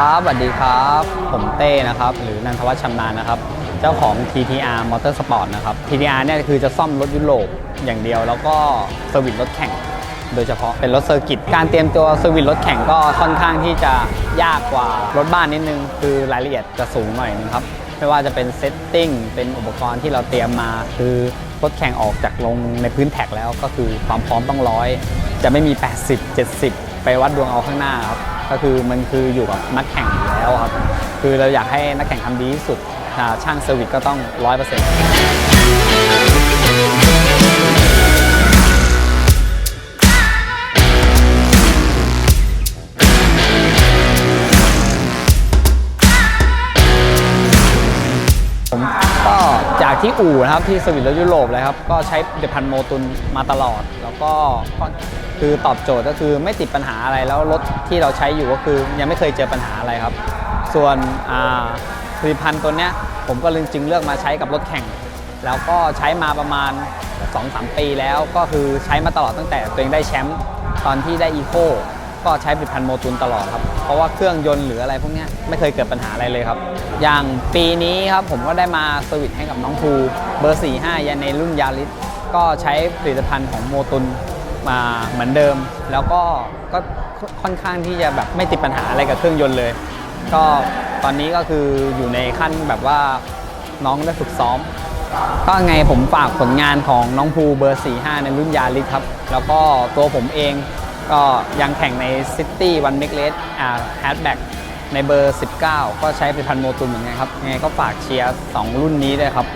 สวัสดีครับ ผมเต้นะครับ หรือนันทวัฒน์ชำนาญนะครับ เจ้าของ TTR Motorsport นะครับ TTR เนี่ยคือจะซ่อมรถยุโรปอย่างเดียว แล้วก็เซอร์วิสรถแข่ง โดยเฉพาะเป็นรถเซอร์กิต การเตรียมตัวเซอร์วิสรถแข่งก็ค่อนข้างที่จะยากกว่ารถบ้านนิดนึง คือรายละเอียดจะสูงหน่อยนึงครับ ไม่ว่าจะเป็นเซตติ้ง เป็นอุปกรณ์ที่เราเตรียมมา คือรถแข่งออกจากลงในพื้นแท็กแล้วก็คือความพร้อมต้องร้อย จะไม่มี 80 70 ไปวัดดวงเอาข้างหน้าครับ ก็คือมันคืออยู่กับนักแข่งอยู่แล้วครับ คือเราอยากให้นักแข่งทำดีที่สุดช่างเซอร์วิสก็ต้อง100%ผมก็จากที่อู่นะครับที่สวิตรถยุโรปเลยครับ ก็ใช้เดพันโมตุนมาตลอด แล้วก็ คือตอบโจทย์ก็คือไม่ติดปัญหาอะไรแล้วรถที่เราใช้อยู่ก็คือยังไม่เคยเจอปัญหาอะไรครับ ส่วนผลิตภัณฑ์ตัวเนี้ยผมก็เลยจึงเลือกมาใช้กับรถแข่ง แล้วก็ใช้มาประมาณ 2-3 ปีแล้วก็คือใช้มาตลอดตั้งแต่ตัวเองได้แชมป์ตอนที่ได้อีโคก็ใช้ผลิตภัณฑ์โมตุนตลอดครับ เพราะว่าเครื่องยนต์หรืออะไรพวกเนี้ยไม่เคยเกิดปัญหาอะไรเลยครับ อย่างปีนี้ครับผมก็ได้มาเซอร์วิสให้กับน้องภูเบอร์ 45ยันในรุ่นยาริสก็ใช้ผลิตภัณฑ์ของโมตุน มาเหมือนเดิม แล้วก็ก็ค่อนข้างที่จะแบบไม่ติดปัญหาอะไรกับเครื่องยนต์เลย ก็ตอนนี้ก็คืออยู่ในขั้นแบบว่าน้องได้ฝึกซ้อม ก็ไงผมฝากผลงานของน้องภูเบอร์ 45 ในรุ่นยาริสครับ แล้วก็ตัวผมเองก็ยังแข่งในซิตี้วันเมกเลสอ่าแฮชแบ็กในเบอร์ 19 ก็ใช้ผลิตภัณฑ์โมตุนเหมือนกันครับ ไงก็ฝากเชียร์ 2 รุ่นนี้ด้วยครับ